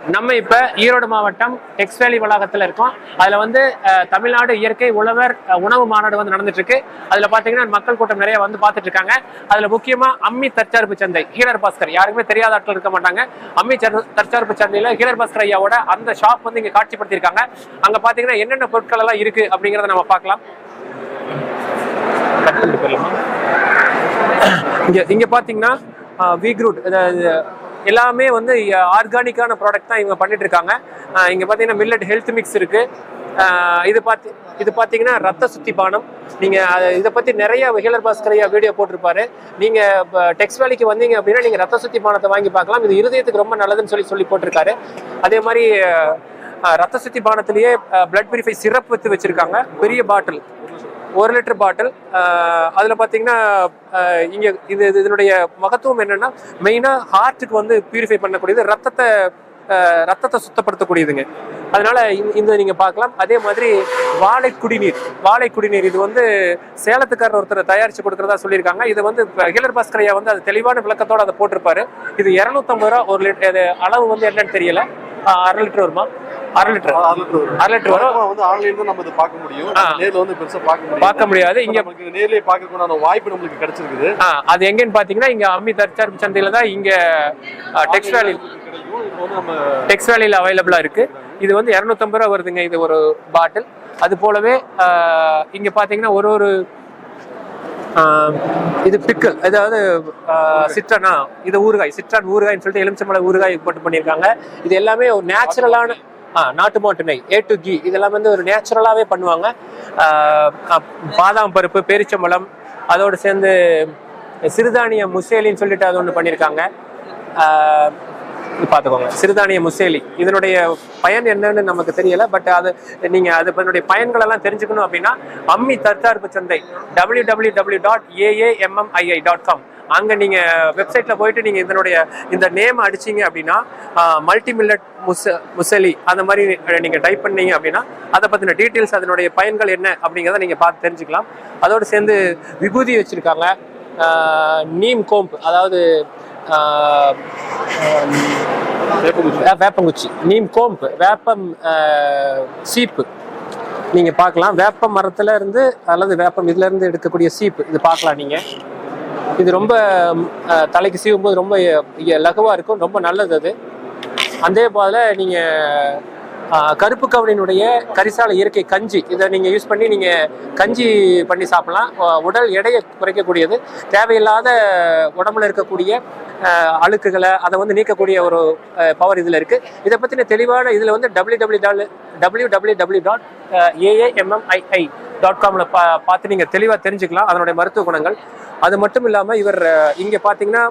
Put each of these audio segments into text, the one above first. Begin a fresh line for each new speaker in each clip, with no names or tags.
நம்ம இப்ப ஈரோடு மாவட்டம் டெக்ஸ்டைலி வளாகத்துல இருக்கோம். அதுல வந்து தமிழ்நாடு இயற்கை உழவர் உணவு மாநாடு வந்து நடந்துட்டு இருக்கு அதுல பாத்தீங்கன்னா மக்கள் கூட்டம் நிறைய வந்து பார்த்துட்டு இருக்காங்க அதுல முக்கியமா அம்மி தற்சார்பு சந்தை ஹீரர் பாஸ்கர். யாருக்குமே தெரியாத ஆட்கள் இருக்க மாட்டாங்க. அம்மி தற்- தற்சார்பு சந்தையில ஹீரர் பாஸ்கர் ஐயாவோட அந்த ஷாப் வந்து இங்க காட்சிப்படுத்தியிருக்காங்க. அங்க பாத்தீங்கன்னா என்னென்ன பொருட்கள் எல்லாம் இருக்கு அப்படிங்கறத நம்ம பார்க்கலாம்? இங்க இங்க பாத்தீங்கன்னா வீக்ரூட் எல்லாமே வந்து ஆர்கானிக்கான ப்ராடக்ட் தான் இவங்க பண்ணிட்டு இருக்காங்க இங்கே பார்த்தீங்கன்னா மில்லட் ஹெல்த் மிக்ஸ் இருக்கு. இது பார்த்து இது பார்த்தீங்கன்னா ரத்த சுத்தி பானம். நீங்கள் இதை பற்றி நிறைய ஹீலர் பாஸ்கரையா வீடியோ போட்டிருப்பாரு. நீங்கள் டெக்ஸ் வேலைக்கு வந்தீங்க அப்படின்னா நீங்கள் ரத்த சுத்தி பானத்தை வாங்கி பார்க்கலாம். இது இருதயத்துக்கு ரொம்ப நல்லதுன்னு சொல்லி சொல்லி போட்டிருக்காரு. அதே மாதிரி ரத்த சுத்தி பானத்திலேயே பிளட் பியூரிஃபை சிறப்பு வச்சு வச்சுருக்காங்க. பெரிய பாட்டில் ஒரு லிட்டர் பாட்டில். அதில் பார்த்தீங்கன்னா அஹ், இங்க இது இது- இதனுடைய மகத்துவம் என்னன்னா மெயினாக ஹார்ட்டுக்கு வந்து பியூரிஃபை பண்ணக்கூடியது ரத்தத்தை ரத்தத்தை சுத்தப்படுத்தக்கூடியதுங்க. அதனால இந்த- இந்த நீங்க பார்க்கலாம். அதே மாதிரி வாழை குடிநீர். வாழை குடிநீர் இது வந்து சேலத்துக்காரர் ஒருத்தர் தயாரிச்சு கொடுக்கறதா சொல்லியிருக்காங்க. இது வந்து ஹீலர் பாஸ்கரையா வந்து அது தெளிவான விளக்கத்தோட அதை போட்டிருப்பாரு. இது இரநூத்தம்பது ரூபா ஒரு லிட்டர் அளவு வந்து என்னன்னு தெரியல. அஹ், அரை லிட்டர் வருமா? அரை லிட்டர். அரை லிட்டர் வரும்.
வந்து ஆன்லைன்ல தான் நம்ம இதை பார்க்க முடியும். நேர்ல வந்து பெருசா பார்க்க முடியும்
பார்க்க முடியாது. இங்க
நமக்கு நேர்லயே பார்க்கக்கூடிய வாய்ப்பு நம்மளுக்கு கிடைச்சிருக்குது.
அது எங்கன்னு பாத்தீங்கன்னா இங்க அம்மி தற்சார்பு சந்தையில தான் இங்க டெக்ஸ் வேலி
கிடைக்கும். இப்போ வந்து நம்ம
டெக்ஸ் வேலியில் அவைலபிளா இருக்கு. இது வந்து இரநூத்தம்பது ரூபா வருதுங்க இது ஒரு பாட்டில் அது போலவே இங்க பாத்தீங்கன்னா ஒரு ஒரு இது பிக்கல் அதாவது சிட்ரனா இது ஊறுகாய் சிட்ரான் ஊறுகாய்னு சொல்லிட்டு எலுமிச்சம்பழ ஊறுகாய் போட்டு பண்ணியிருக்காங்க. இது எல்லாமே ஒரு நேச்சுரலான நாட்டு மாட்டு நெய் ஏ டு கி இதெல்லாம் வந்து ஒரு நேச்சுரலாகவே பண்ணுவாங்க. பாதாம் பருப்பு பேரிச்சம்பழம் அதோடு சேர்ந்து சிறுதானிய முசேலின்னு சொல்லிட்டு அது ஒன்று பண்ணியிருக்காங்க பார்த்துக்கோங்க. சிறுதானிய முசேலி. இதனுடைய பயன் என்னன்னு நமக்கு தெரியல பட் அது நீங்க அது அதனுடைய பயன்கள் எல்லாம் தெரிஞ்சுக்கணும் அப்படின்னா அம்மி தற்காப்பு சந்தை W W W dot AAMMII dot com அங்க நீங்க வெப்சைட்ல போயிட்டு நீங்க இதனுடைய இந்த நேம் அடிச்சீங்க அப்படின்னா மல்டி மில்லட் முச முசலி அந்த மாதிரி நீங்க டைப் பண்ணீங்க அப்படின்னா அதை பத்தின டீட்டெயில்ஸ் அதனுடைய பயன்கள் என்ன அப்படிங்கிறத நீங்க பார்த்து தெரிஞ்சுக்கலாம். அதோடு சேர்ந்து விபூதி வச்சிருக்காங்க. நீம் கோம்பு அதாவது வேப்பங்குச்சி. நீம் கோம்பு வேப்பம் சீப்பு. நீங்க பார்க்கலாம். வேப்ப மரத்துல இருந்து அல்லது வேப்பம் இதுல இருந்து எடுக்கக்கூடிய சீப்பு இது பார்க்கலாம் நீங்க. இது ரொம்ப தலைக்கு சீவும் போது ரொம்ப லகுவாக இருக்கும் ரொம்ப நல்லது அது. அதே போல நீங்கள் கருப்பு கவனினுடைய கரிசால இயற்கை கஞ்சி இதை நீங்கள் யூஸ் பண்ணி நீங்கள் கஞ்சி பண்ணி சாப்பிடலாம். உடல் எடையை குறைக்கக்கூடியது. தேவையில்லாத உடம்புல இருக்கக்கூடிய அழுக்குகளை அதை வந்து நீக்கக்கூடிய ஒரு பவர் இதில் இருக்குது இதை பற்றின தெளிவான இதில் வந்து W W W W W dot AAMMII dot காமில் பா பார்த்து நீங்கள் தெளிவாக தெரிஞ்சுக்கலாம் அதனுடைய மருத்துவ குணங்கள். அது மட்டும் இல்லாமல் இவர் இங்கே பார்த்தீங்கன்னா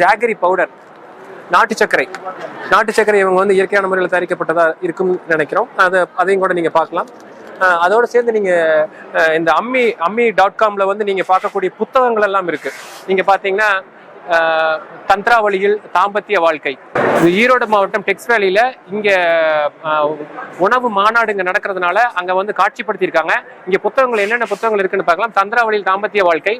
ஜாகரி பவுடர் நாட்டு சர்க்கரை. நாட்டு சர்க்கரை இவங்க வந்து இயற்கையான முறையில் தயாரிக்கப்பட்டதாக இருக்கும்னு நினைக்கிறோம். அதை அதையும் கூட நீங்கள் பார்க்கலாம். அதோடு சேர்ந்து நீங்கள் இந்த அம்மி அம்மி டாட் காமில் வந்து நீங்கள் பார்க்கக்கூடிய புத்தகங்கள் எல்லாம் இருக்குது நீங்கள் பார்த்தீங்கன்னா தந்திராவளியில் தாம்பத்திய வாழ்க்கை. ஈரோடு மாவட்டம் டெக்ஸ் வேலியில் இங்கே உணவு மாநாடுங்க நடக்கிறதுனால அங்கே வந்து காட்சிப்படுத்தியிருக்காங்க. இங்கே புத்தகங்கள் என்னென்ன புத்தகங்கள் இருக்குன்னு பார்க்கலாம். தந்திராவளியில் தாம்பத்திய வாழ்க்கை.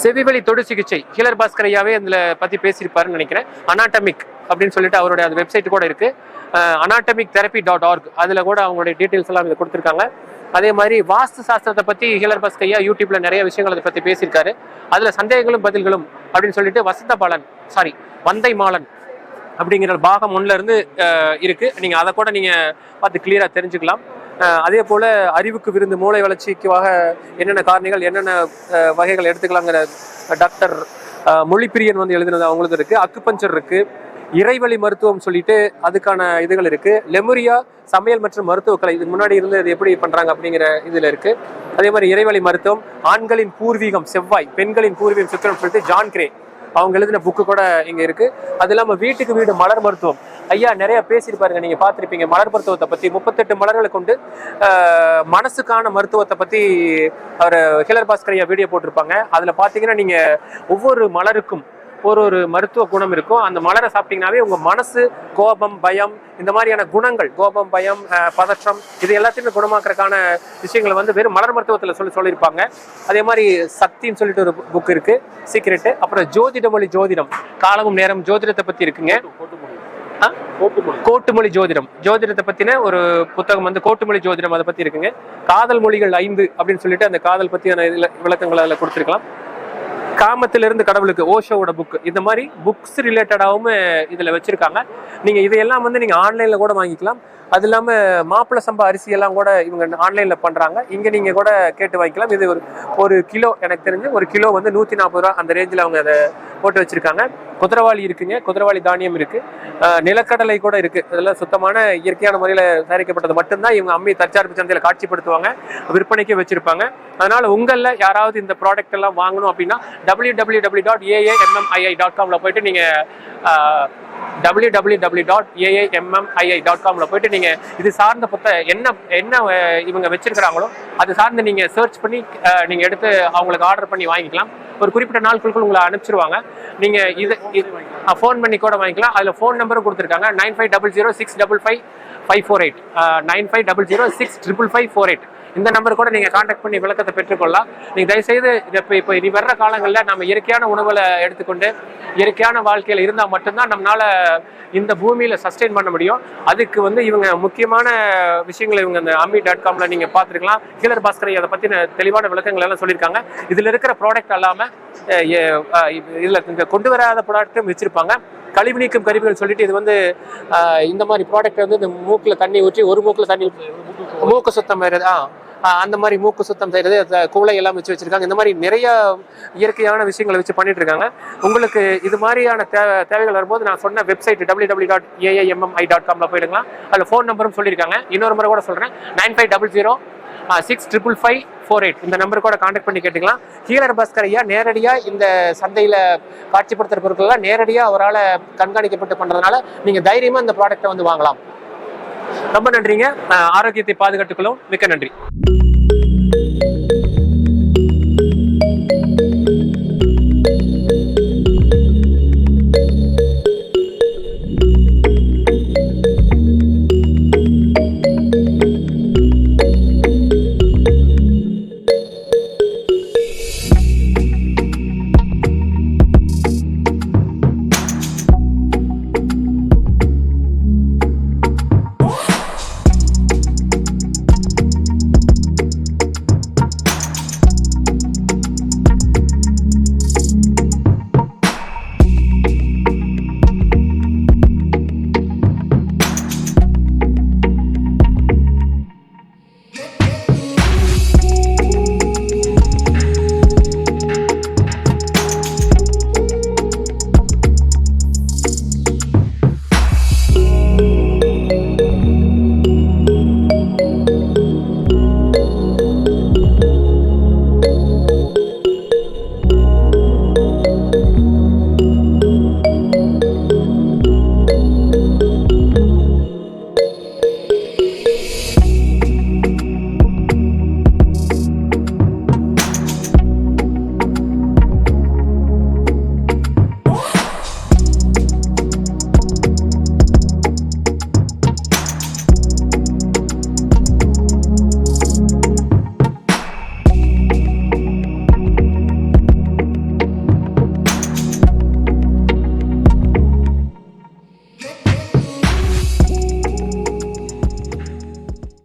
செவிவழி தொடு சிகிச்சை. ஹீலர் பாஸ்கரையாவே இதில் பற்றி பேசியிருப்பாருன்னு நினைக்கிறேன். அனாட்டமிக் அப்படின்னு சொல்லிட்டு அவருடைய அந்த வெப்சைட் கூட இருக்குது அனாட்டமிக் தெரப்பி டாட் ஆர்க். அதில் கூட அவங்களுடைய டீட்டெயில்ஸ் எல்லாம் இதை கொடுத்துருக்காங்க. அதே மாதிரி வாஸ்து சாஸ்திரத்தை பத்தி ஹீலர் பஸ் கையா யூடியூப்ல நிறைய விஷயங்கள் அதை பத்தி பேசியிருக்காரு. அதுல சந்தேகங்களும் பதில்களும் அப்படின்னு சொல்லிட்டு வசந்த பாலன் சாரி வந்தை மாலன் அப்படிங்கிற பாகம் ஒன்றுல இருந்து இருக்கு. நீங்க அதை கூட நீங்க பார்த்து கிளியரா தெரிஞ்சுக்கலாம். அதே போல அறிவுக்கு விருந்து மூளை வளர்ச்சிக்காக என்னென்ன காரணிகள் என்னென்ன வகைகள் எடுத்துக்கலாங்கிற டாக்டர் மொழிப்பிரியன் வந்து எழுதினது அவங்களுக்கு இருக்கு. அக்குபஞ்சர் இருக்கு. இறைவழி மருத்துவம் சொல்லிட்டு அதுக்கான இதுகள் இருக்கு. லெமுரியா சமையல் மற்றும் மருத்துவக்கலை இதுக்கு முன்னாடி இருந்து அது எப்படி பண்றாங்க அப்படிங்கிற இதுல இருக்கு. அதே மாதிரி இறைவழி மருத்துவம் ஆண்களின் பூர்வீகம் செவ்வாய் பெண்களின் பூர்வீகம் சுத்திரம் சொல்லிட்டு ஜான் கிரே. அவங்க எழுதின புக்கு கூட இங்க இருக்கு. அது இல்லாம வீட்டுக்கு வீடு மலர் மருத்துவம். ஐயா நிறைய பேசியிருப்பாருங்க நீங்க பார்த்துருப்பீங்க. மலர் மருத்துவத்தை பத்தி முப்பத்தெட்டு மலர்களை கொண்டு மனசுக்கான மருத்துவத்தை பத்தி அவர் ஹிலர் பாஸ்கர் ஐயா வீடியோ போட்டிருப்பாங்க. அதுல பாத்தீங்கன்னா நீங்க ஒவ்வொரு மலருக்கும் ஒரு ஒரு மருத்துவ குணம் இருக்கும் அந்த மலரை சாப்பிட்டீங்கன்னாவே உங்க மனசு கோபம் பயம் இந்த மாதிரியான குணங்கள் கோபம் பயம் பதற்றம் இது எல்லாத்தையுமே குணமாக்குறதுக்கான விஷயங்களை வந்து வெறும் மலர் மருத்துவத்தில் சொல்லி சொல்லியிருப்பாங்க. அதே மாதிரி சக்தின்னு சொல்லிட்டு ஒரு புக் இருக்கு சீக்ரெட்டு அப்புறம் ஜோதிட மொழி ஜோதிடம். காலமும் நேரம் ஜோதிடத்தை பத்தி இருக்குங்க.
கோட்டுமொழி
ஜோதிடம். ஜோதிடத்தை பத்தின ஒரு புத்தகம் வந்து கோட்டுமொழி ஜோதிடம் அதை பத்தி இருக்குங்க. காதல் மொழிகள் ஐந்து அப்படின்னு சொல்லிட்டு அந்த காதல் பத்தியான விளக்கங்களை அதில் கொடுத்துருக்கலாம். காமத்திலிருந்து கடவுளுக்கு ஓஷோவோட புக் இந்த மாதிரி புக்ஸ் ரிலேட்டடாகவும் இதில் வச்சுருக்காங்க. நீங்கள் இதையெல்லாம் வந்து நீங்கள் ஆன்லைனில் கூட வாங்கிக்கலாம். அது இல்லாமல் மாப்பிள்ளை சம்பா அரிசியெல்லாம் கூட இவங்க ஆன்லைனில் பண்ணுறாங்க இங்கே நீங்கள் கூட கேட்டு வாங்கிக்கலாம். இது ஒரு ஒரு கிலோ எனக்கு தெரிஞ்சு ஒரு கிலோ வந்து நூற்றி நாற்பது ரூபா அந்த ரேஞ்சில் அவங்க அதை போட்டு வச்சுருக்காங்க. குதிரவாளி இருக்குங்க. குதிரவாளி தானியம் இருக்குது நிலக்கடலை கூட இருக்குது இதெல்லாம் சுத்தமான இயற்கையான முறையில் தயாரிக்கப்பட்டது மட்டும்தான் இவங்க அம்மி தற்சார்பு சந்தையில் காட்சிப்படுத்துவாங்க. விற்பனைக்கு வச்சுருப்பாங்க. அதனால் உங்களில் யாராவது இந்த ப்ராடக்ட் எல்லாம் வாங்கணும் அப்படின்னா W W W dot AAMMII dot காமில் போயிட்டு நீங்கள் W W W dot AAMMII dot காம்ல போயிட்டு நீங்கள் இது சார்ந்த புத்த என்ன என்ன இவங்க வச்சிருக்கிறாங்களோ அது சார்ந்து நீங்கள் சர்ச் பண்ணி நீங்கள் எடுத்து அவங்களுக்கு ஆர்டர் பண்ணி வாங்கிக்கலாம். ஒரு குறிப்பிட்ட நாட்களுக்குள் உங்களை அனுப்பிச்சிருவாங்க. நீங்கள் இது ஃபோன் பண்ணி கூட வாங்கிக்கலாம். அதில் ஃபோன் நம்பரும் கொடுத்துருக்காங்க. Nine five double zero six double five five four eight nine five double zero six triple five four eight. இந்த நம்பர் கூட நீங்கள் காண்டாக்ட் பண்ணி விளக்கத்தை பெற்றுக்கொள்ளலாம். நீங்கள் தயவுசெய்து இப்போ இப்போ இனி வர்ற காலங்களில் நம்ம இயற்கையான உணவுகளை எடுத்துக்கொண்டு இயற்கையான வாழ்க்கையில் இருந்தால் மட்டும்தான் நம்மளால் இந்த பூமியில் சஸ்டெயின் பண்ண முடியும். அதுக்கு வந்து இவங்க முக்கியமான விஷயங்களை இவங்க இந்த அம்மி டாட் காம்ல நீங்கள் பார்த்துருக்கலாம். கீழர் பாஸ்கரை அதை பற்றின தெளிவான விளக்கங்கள் எல்லாம் சொல்லியிருக்காங்க. இதில் இருக்கிற ப்ராடக்ட் அல்லாமல் இதில் இங்கே கொண்டு வராத ப்ராடக்ட்டும் வச்சுருப்பாங்க. கழிவு நீக்கும் கருவிகள் சொல்லிட்டு இது வந்து இந்த மாதிரி ப்ராடக்ட் வந்து இந்த மூக்கில் தண்ணி ஊற்றி ஒரு மூக்கில் தண்ணி மூக்கு சுத்தம் வருது ஆ ஆ, அந்த மாதிரி மூக்கு சுத்தம் செய்கிறது கூளை எல்லாம் வச்சு வச்சுருக்காங்க. இந்த மாதிரி நிறைய இயற்கையான விஷயங்களை வச்சு பண்ணிட்டு இருக்காங்க. உங்களுக்கு இது மாதிரியான தேவை தேவைகள் வரும்போது நான் சொன்ன website W W dot AIMMI dot காம்ல போயிடுங்களா. அதில் ஃபோன் நம்பரும் சொல்லியிருக்காங்க. இன்னொரு முறை கூட சொல்கிறேன் nine five double zero six triple five four eight இந்த நம்பர் கூட காண்டாக்ட் பண்ணி கேட்டுக்கலாம். ஹீலர் பாஸ்கர் ஐயா நேரடியாக இந்த சந்தையில் காட்சிப்படுத்துகிற பொருட்கள்லாம் நேரடியாக அவரால் கண்காணிக்கப்பட்டு பண்ணுறதுனால நீங்கள் தைரியமாக இந்த ப்ராடக்ட்டை வந்து வாங்கலாம். ரொம்ப நன்றிங்க. ஆரோக்கியத்தை பாதுகாத்துக்கொள்ளும் மிக்க நன்றி.